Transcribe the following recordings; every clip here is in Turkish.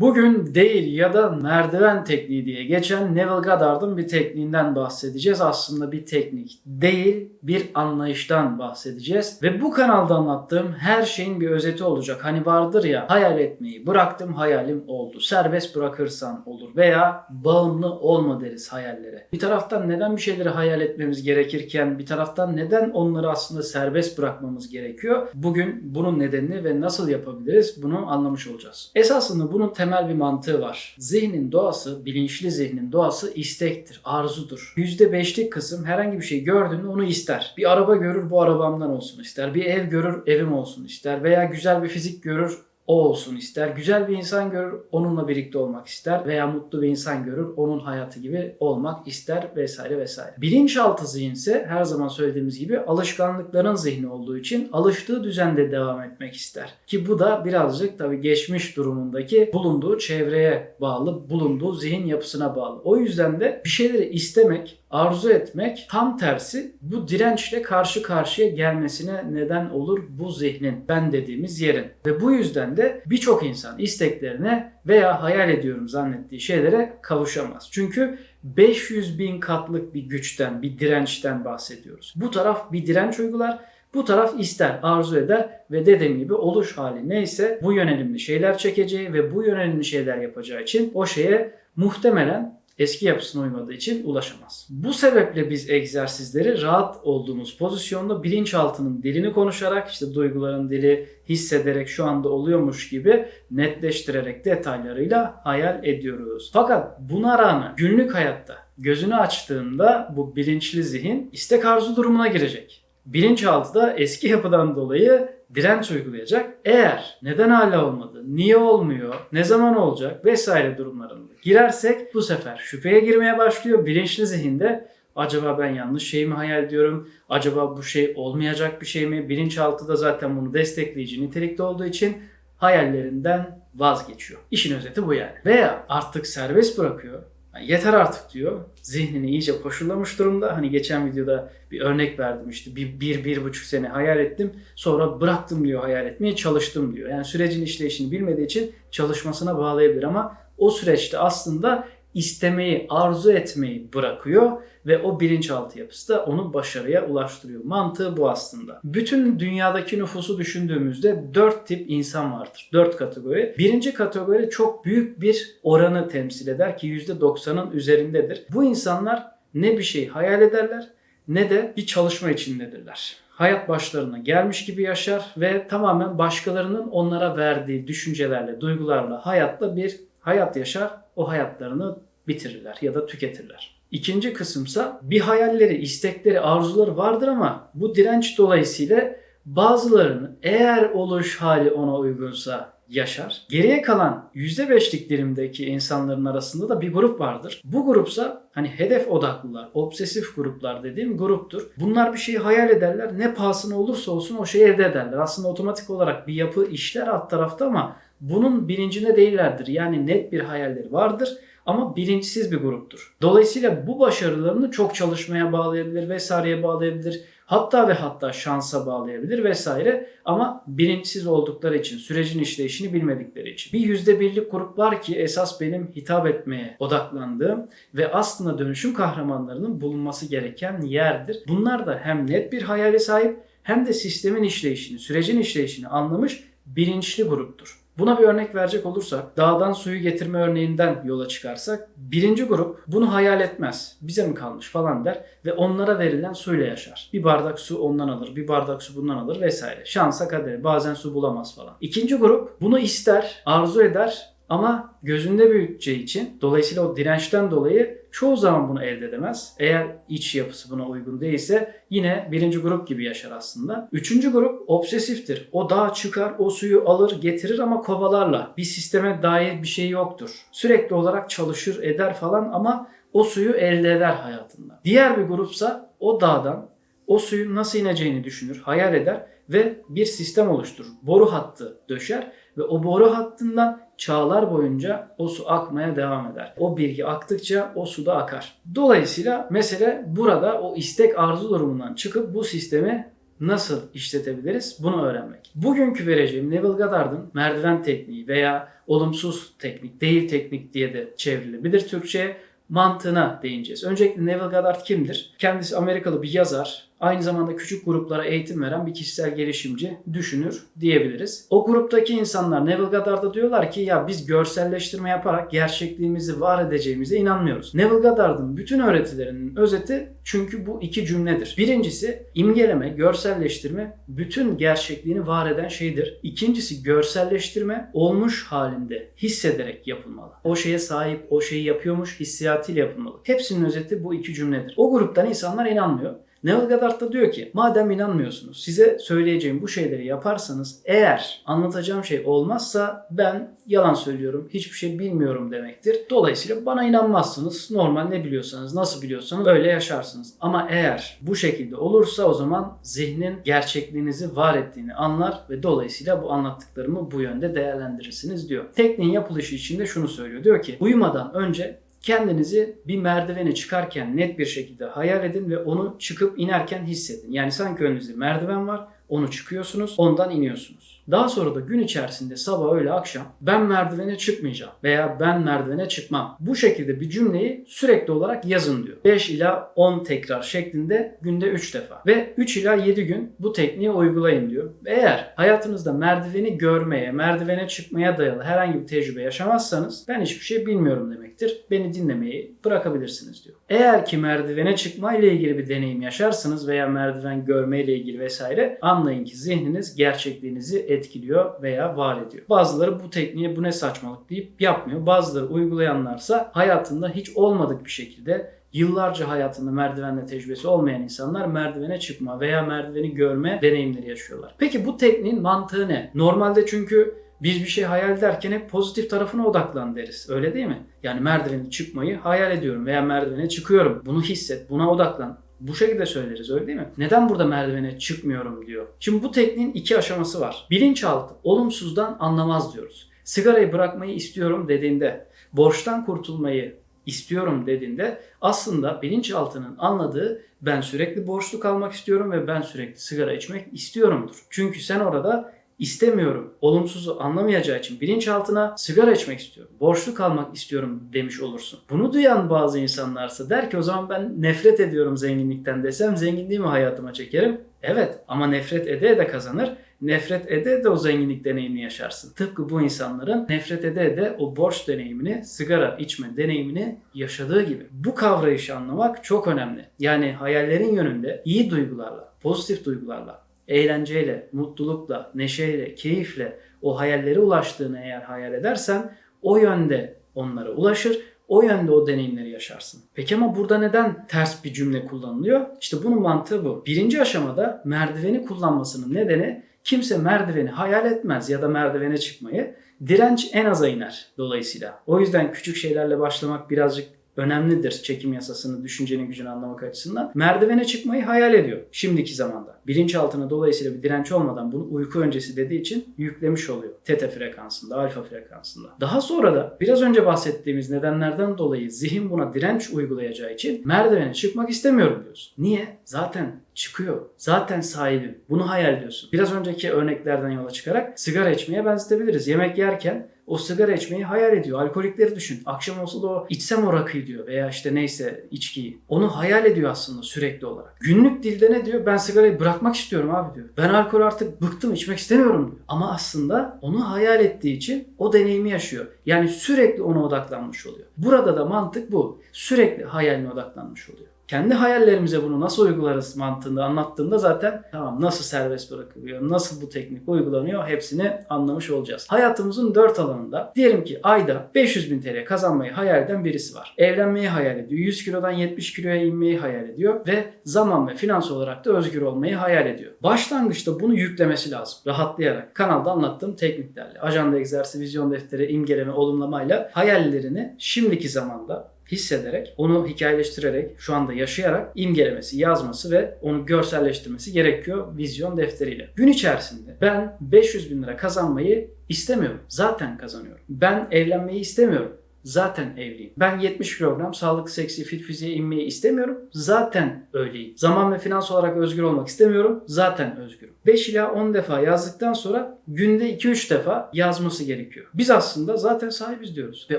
Bugün değil ya da merdiven tekniği diye geçen Neville Goddard'ın bir tekniğinden bahsedeceğiz. Aslında bir teknik değil, bir anlayıştan bahsedeceğiz. Ve bu kanalda anlattığım her şeyin bir özeti olacak. Hani vardır ya hayal etmeyi bıraktım hayalim oldu. Serbest bırakırsan olur veya bağımlı olma deriz hayallere. Bir taraftan neden bir şeyleri hayal etmemiz gerekirken bir taraftan neden onları aslında serbest bırakmamız gerekiyor? Bugün bunun nedenini ve nasıl yapabiliriz bunu anlamış olacağız. Esasında bunun temel bir mantığı var. Zihnin doğası, bilinçli zihnin doğası istektir, arzudur. %5'lik kısım herhangi bir şey gördüğünde onu ister. Bir araba görür bu arabamdan olsun ister. Bir ev görür evim olsun ister. Veya güzel bir fizik görür o olsun ister. Güzel bir insan görür, onunla birlikte olmak ister veya mutlu bir insan görür, onun hayatı gibi olmak ister vesaire vesaire. Bilinçaltı zihin ise her zaman söylediğimiz gibi alışkanlıkların zihni olduğu için alıştığı düzende devam etmek ister. Ki bu da birazcık tabii geçmiş durumundaki bulunduğu çevreye bağlı, bulunduğu zihin yapısına bağlı. O yüzden de bir şeyleri istemek, arzu etmek tam tersi bu dirençle karşı karşıya gelmesine neden olur bu zihnin ben dediğimiz yerin. Ve bu yüzden de birçok insan isteklerine veya hayal ediyorum zannettiği şeylere kavuşamaz. Çünkü 500 bin katlık bir güçten, bir dirençten bahsediyoruz. Bu taraf bir direnç uygular, bu taraf ister, arzu eder ve dediğim gibi oluş hali neyse bu yönelimli şeyler çekeceği ve bu yönelimli şeyler yapacağı için o şeye muhtemelen eski yapısına uymadığı için ulaşamaz. Bu sebeple biz egzersizleri rahat olduğumuz pozisyonda bilinçaltının dilini konuşarak işte duyguların dili hissederek şu anda oluyormuş gibi netleştirerek detaylarıyla hayal ediyoruz. Fakat buna rağmen günlük hayatta gözünü açtığında bu bilinçli zihin istek arzu durumuna girecek. Bilinçaltı da eski yapıdan dolayı direnç uygulayacak. Eğer neden hala olmadı, niye olmuyor, ne zaman olacak vesaire durumlarında girersek bu sefer şüpheye girmeye başlıyor. Bilinçli zihinde acaba ben yanlış şey mi hayal ediyorum? Acaba bu şey olmayacak bir şey mi? Bilinçaltı da zaten bunu destekleyici nitelikte olduğu için hayallerinden vazgeçiyor. İşin özeti bu yani. Veya artık serbest bırakıyor. Yeter artık diyor. Zihnini iyice koşullamış durumda. Hani geçen videoda bir örnek verdim işte bir, bir, bir buçuk sene hayal ettim. Sonra bıraktım diyor hayal etmeye çalıştım diyor. Yani sürecin işleyişini bilmediği için çalışmasına bağlayabilir ama o süreçte aslında istemeyi, arzu etmeyi bırakıyor ve o bilinçaltı yapısı da onu başarıya ulaştırıyor. Mantığı bu aslında. Bütün dünyadaki nüfusu düşündüğümüzde dört tip insan vardır. Dört kategori. Birinci kategori çok büyük bir oranı temsil eder ki %90'ın üzerindedir. Bu insanlar ne bir şey hayal ederler ne de bir çalışma içindedirler hayat başlarına gelmiş gibi yaşar ve tamamen başkalarının onlara verdiği düşüncelerle, duygularla, hayatla bir hayat yaşar. O hayatlarını bitirirler ya da tüketirler. İkinci kısımsa bir hayalleri, istekleri, arzuları vardır ama bu direnç dolayısıyla bazılarını eğer oluş hali ona uygunsa yaşar. Geriye kalan %5'lik dilimdeki insanların arasında da bir grup vardır. Bu grupsa hani hedef odaklılar, obsesif gruplar dediğim gruptur. Bunlar bir şeyi hayal ederler. Ne pahasına olursa olsun o şeyi elde ederler. Aslında otomatik olarak bir yapı işler alt tarafta ama bunun bilincinde değillerdir. Yani net bir hayalleri vardır ama bilinçsiz bir gruptur. Dolayısıyla bu başarılarını çok çalışmaya bağlayabilir, vesaireye bağlayabilir. Hatta ve hatta şansa bağlayabilir vesaire ama bilinçsiz oldukları için, sürecin işleyişini bilmedikleri için. Bir yüzde birlik grup var ki esas benim hitap etmeye odaklandığım ve aslında dönüşüm kahramanlarının bulunması gereken yerdir. Bunlar da hem net bir hayale sahip hem de sistemin işleyişini, sürecin işleyişini anlamış bilinçli gruptur. Buna bir örnek verecek olursak, dağdan suyu getirme örneğinden yola çıkarsak, birinci grup bunu hayal etmez. Bize mi kalmış falan der ve onlara verilen suyla yaşar. Bir bardak su ondan alır, bir bardak su bundan alır vesaire. Şansa kaderi, bazen su bulamaz falan. İkinci grup bunu ister, arzu eder ama gözünde büyüteceği için dolayısıyla o dirençten dolayı çoğu zaman bunu elde edemez. Eğer iç yapısı buna uygun değilse yine birinci grup gibi yaşar aslında. Üçüncü grup obsesiftir. O dağa çıkar, o suyu alır, getirir ama kovalarla. Bir sisteme dair bir şey yoktur. Sürekli olarak çalışır, eder falan ama o suyu elde eder hayatında. Diğer bir grupsa o dağdan o suyun nasıl ineceğini düşünür, hayal eder ve bir sistem oluşturur. Boru hattı döşer ve o boru hattından çağlar boyunca o su akmaya devam eder. O bilgi aktıkça o su da akar. Dolayısıyla mesele burada o istek arzu durumundan çıkıp bu sistemi nasıl işletebiliriz bunu öğrenmek. Bugünkü vereceğim Neville Goddard'ın merdiven tekniği veya olumsuz teknik, değil teknik diye de çevrilebilir Türkçe'ye mantığına değineceğiz. Öncelikle Neville Goddard kimdir? Kendisi Amerikalı bir yazar. Aynı zamanda küçük gruplara eğitim veren bir kişisel gelişimci, düşünür diyebiliriz. O gruptaki insanlar Neville Goddard'a diyorlar ki ya biz görselleştirme yaparak gerçekliğimizi var edeceğimize inanmıyoruz. Neville Goddard'ın bütün öğretilerinin özeti çünkü bu iki cümledir. Birincisi imgeleme, görselleştirme bütün gerçekliğini var eden şeydir. İkincisi görselleştirme olmuş halinde hissederek yapılmalı. O şeye sahip, o şeyi yapıyormuş hissiyatıyla yapılmalı. Hepsinin özeti bu iki cümledir. O gruptan insanlar inanmıyor. Neville Goddard da diyor ki madem inanmıyorsunuz size söyleyeceğim bu şeyleri yaparsanız eğer anlatacağım şey olmazsa ben yalan söylüyorum hiçbir şey bilmiyorum demektir. Dolayısıyla bana inanmazsınız. Normal ne biliyorsanız nasıl biliyorsanız öyle yaşarsınız. Ama eğer bu şekilde olursa o zaman zihnin gerçekliğinizi var ettiğini anlar ve dolayısıyla bu anlattıklarımı bu yönde değerlendirirsiniz diyor. Tekniğin yapılışı içinde şunu söylüyor. Diyor ki uyumadan önce kendinizi bir merdiveni çıkarken net bir şekilde hayal edin ve onu çıkıp inerken hissedin. Yani sanki önünüzde merdiven var, onu çıkıyorsunuz, ondan iniyorsunuz. Daha sonra da gün içerisinde sabah öyle akşam ben merdivene çıkmayacağım veya ben merdivene çıkmam. Bu şekilde bir cümleyi sürekli olarak yazın diyor. 5 ila 10 tekrar şeklinde günde 3 defa. Ve 3 ila 7 gün bu tekniği uygulayın diyor. Eğer hayatınızda merdiveni görmeye, merdivene çıkmaya dayalı herhangi bir tecrübe yaşamazsanız ben hiçbir şey bilmiyorum demektir. Beni dinlemeyi bırakabilirsiniz diyor. Eğer ki merdivene çıkma ile ilgili bir deneyim yaşarsınız veya merdiven görme ile ilgili vesaire anlayın ki zihniniz gerçekliğinizi etkiliyor veya var ediyor. Bazıları bu tekniğe bu ne saçmalık deyip yapmıyor. Bazıları uygulayanlarsa hayatında hiç olmadık bir şekilde yıllarca hayatında merdivenle tecrübesi olmayan insanlar merdivene çıkma veya merdiveni görme deneyimleri yaşıyorlar. Peki bu tekniğin mantığı ne? Normalde çünkü biz bir şey hayal ederken hep pozitif tarafına odaklan deriz. Öyle değil mi? Yani merdiveni çıkmayı hayal ediyorum veya merdivene çıkıyorum. Bunu hisset, buna odaklan. Bu şekilde söyleriz öyle değil mi? Neden burada merdivene çıkmıyorum diyor. Şimdi bu tekniğin iki aşaması var. Bilinçaltı olumsuzdan anlamaz diyoruz. Sigarayı bırakmayı istiyorum dediğinde, borçtan kurtulmayı istiyorum dediğinde aslında bilinçaltının anladığı ben sürekli borçlu kalmak istiyorum ve ben sürekli sigara içmek istiyorumdur. Çünkü sen orada istemiyorum, olumsuzu anlamayacağı için bilinçaltına sigara içmek istiyorum, borçlu kalmak istiyorum demiş olursun. Bunu duyan bazı insanlarsa der ki o zaman ben nefret ediyorum zenginlikten desem zenginliği mi hayatıma çekerim? Evet ama nefret ede de kazanır. Nefret ede de o zenginlik deneyimini yaşarsın. Tıpkı bu insanların nefret ede de o borç deneyimini, sigara içme deneyimini yaşadığı gibi. Bu kavrayışı anlamak çok önemli. Yani hayallerin yönünde iyi duygularla, pozitif duygularla, eğlenceyle, mutlulukla, neşeyle, keyifle o hayallere ulaştığını eğer hayal edersen o yönde onlara ulaşır. O yönde o deneyimleri yaşarsın. Peki ama burada neden ters bir cümle kullanılıyor? İşte bunun mantığı bu. Birinci aşamada merdiveni kullanmasının nedeni kimse merdiveni hayal etmez ya da merdivene çıkmayı. Direnç en aza iner dolayısıyla. O yüzden küçük şeylerle başlamak birazcık önemlidir çekim yasasını, düşüncenin gücünü anlamak açısından. Merdivene çıkmayı hayal ediyor şimdiki zamanda. Bilinçaltına dolayısıyla bir direnç olmadan bunu uyku öncesi dediği için yüklemiş oluyor. Teta frekansında, alfa frekansında. Daha sonra da biraz önce bahsettiğimiz nedenlerden dolayı zihin buna direnç uygulayacağı için merdivene çıkmak istemiyorum diyorsun. Niye? Zaten çıkıyor. Zaten sahibim. Bunu hayal ediyorsun. Biraz önceki örneklerden yola çıkarak sigara içmeye benzetebiliriz. Yemek yerken o sigara içmeyi hayal ediyor. Alkolikleri düşün. Akşam olsa da o içsem o rakıyı diyor veya işte neyse içkiyi. Onu hayal ediyor aslında sürekli olarak. Günlük dilde ne diyor? Ben sigarayı bırakmak istiyorum abi diyor. Ben alkol artık bıktım içmek istemiyorum diyor. Ama aslında onu hayal ettiği için o deneyimi yaşıyor. Yani sürekli ona odaklanmış oluyor. Burada da mantık bu. Sürekli hayaline odaklanmış oluyor kendi hayallerimize bunu nasıl uygularız mantığında anlattığımda zaten tamam nasıl serbest bırakılıyor, nasıl bu teknik uygulanıyor hepsini anlamış olacağız. Hayatımızın dört alanında diyelim ki ayda 500 bin TL kazanmayı hayal eden birisi var. Evlenmeyi hayal ediyor, 100 kilodan 70 kiloya inmeyi hayal ediyor ve zaman ve finans olarak da özgür olmayı hayal ediyor. Başlangıçta bunu yüklemesi lazım rahatlayarak. Kanalda anlattığım tekniklerle, ajanda egzersizi, vizyon defteri, imgeleme, olumlamayla hayallerini şimdiki zamanda hissederek, onu hikayeleştirerek, şu anda yaşayarak imgelemesi, yazması ve onu görselleştirmesi gerekiyor vizyon defteriyle. Gün içerisinde ben 500 bin lira kazanmayı istemiyorum. Zaten kazanıyorum. Ben evlenmeyi istemiyorum. Zaten evliyim. Ben 70 kilogram sağlıklı, seksi, fit fiziğe inmeyi istemiyorum. Zaten öyleyim. Zaman ve finans olarak özgür olmak istemiyorum. Zaten özgürüm. 5 ila 10 defa yazdıktan sonra günde 2-3 defa yazması gerekiyor. Biz aslında zaten sahibiz diyoruz. Ve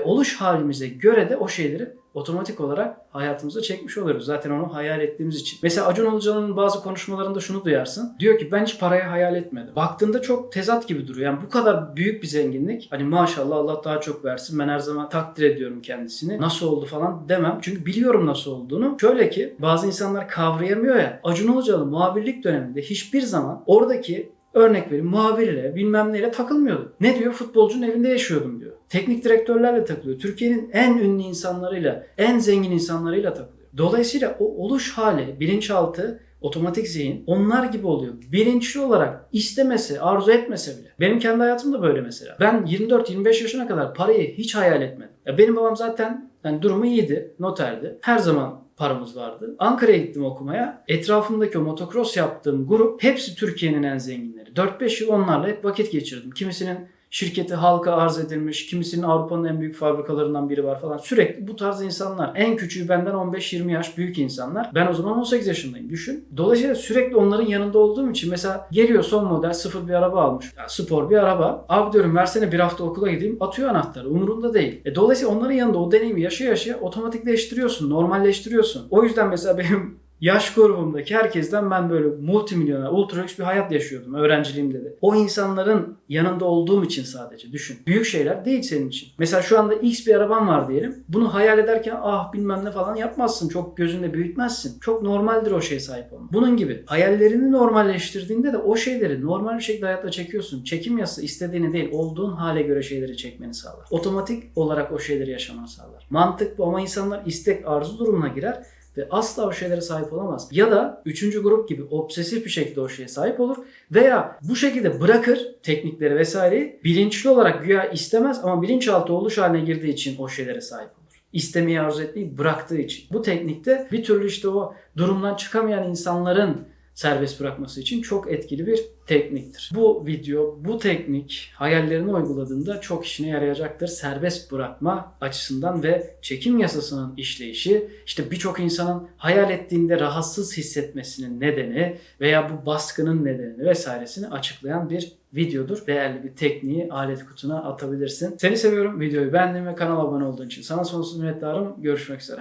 oluş halimize göre de o şeyleri otomatik olarak hayatımıza çekmiş oluyoruz. Zaten onu hayal ettiğimiz için. Mesela Acun Ilıcalı'nın bazı konuşmalarında şunu duyarsın. Diyor ki ben hiç parayı hayal etmedim. Baktığında çok tezat gibi duruyor. Yani bu kadar büyük bir zenginlik. Hani maşallah Allah daha çok versin. Ben her zaman takdir ediyorum kendisini. Nasıl oldu falan demem. Çünkü biliyorum nasıl olduğunu. Şöyle ki bazı insanlar kavrayamıyor ya. Acun Ilıcalı muhabirlik döneminde hiçbir zaman oradaki örnek vereyim muhabirle bilmem neyle takılmıyordu. Ne diyor? Futbolcunun evinde yaşıyordum diyor. Teknik direktörlerle takılıyor. Türkiye'nin en ünlü insanlarıyla, en zengin insanlarıyla takılıyor. Dolayısıyla o oluş hali, bilinçaltı, otomatik zihin onlar gibi oluyor. Bilinçli olarak istemese, arzu etmese bile. Benim kendi hayatım da böyle mesela. Ben 24-25 yaşına kadar parayı hiç hayal etmedim. Ya benim babam zaten yani durumu iyiydi, noterdi. Her zaman paramız vardı. Ankara'ya gittim okumaya. Etrafımdaki o motocross yaptığım grup hepsi Türkiye'nin en zenginleri. 4-5 yıl onlarla hep vakit geçirdim. Kimisinin şirketi halka arz edilmiş, kimisinin Avrupa'nın en büyük fabrikalarından biri var falan. Sürekli bu tarz insanlar. En küçüğü benden 15-20 yaş büyük insanlar. Ben o zaman 18 yaşındayım düşün. Dolayısıyla sürekli onların yanında olduğum için mesela geliyor son model sıfır bir araba almış. Ya spor bir araba. Abi diyorum versene bir hafta okula gideyim. Atıyor anahtarı. Umurunda değil. E, dolayısıyla onların yanında o deneyimi yaşa yaşa otomatikleştiriyorsun. Normalleştiriyorsun. O yüzden mesela benim yaş grubumdaki herkesten ben böyle multimilyoner, ultra lüks bir hayat yaşıyordum öğrenciliğimde de. O insanların yanında olduğum için sadece düşün. Büyük şeyler değil senin için. Mesela şu anda X bir araban var diyelim. Bunu hayal ederken ah bilmem ne falan yapmazsın. Çok gözünde büyütmezsin. Çok normaldir o şeye sahip olmak. Bunun gibi hayallerini normalleştirdiğinde de o şeyleri normal bir şekilde hayatta çekiyorsun. Çekim yasa istediğini değil olduğun hale göre şeyleri çekmeni sağlar. Otomatik olarak o şeyleri yaşamanı sağlar. Mantık bu ama insanlar istek arzu durumuna girer ve asla o şeylere sahip olamaz. Ya da üçüncü grup gibi obsesif bir şekilde o şeye sahip olur veya bu şekilde bırakır teknikleri vesaireyi bilinçli olarak güya istemez ama bilinçaltı oluş haline girdiği için o şeylere sahip olur. İstemeyi arzu etmeyi bıraktığı için. Bu teknikte bir türlü işte o durumdan çıkamayan insanların serbest bırakması için çok etkili bir tekniktir. Bu video, bu teknik hayallerini uyguladığında çok işine yarayacaktır. Serbest bırakma açısından ve çekim yasasının işleyişi, işte birçok insanın hayal ettiğinde rahatsız hissetmesinin nedeni veya bu baskının nedenini vesairesini açıklayan bir videodur. Değerli bir tekniği alet kutuna atabilirsin. Seni seviyorum. Videoyu beğendin ve kanala abone olduğun için sana sonsuz minnettarım. Görüşmek üzere.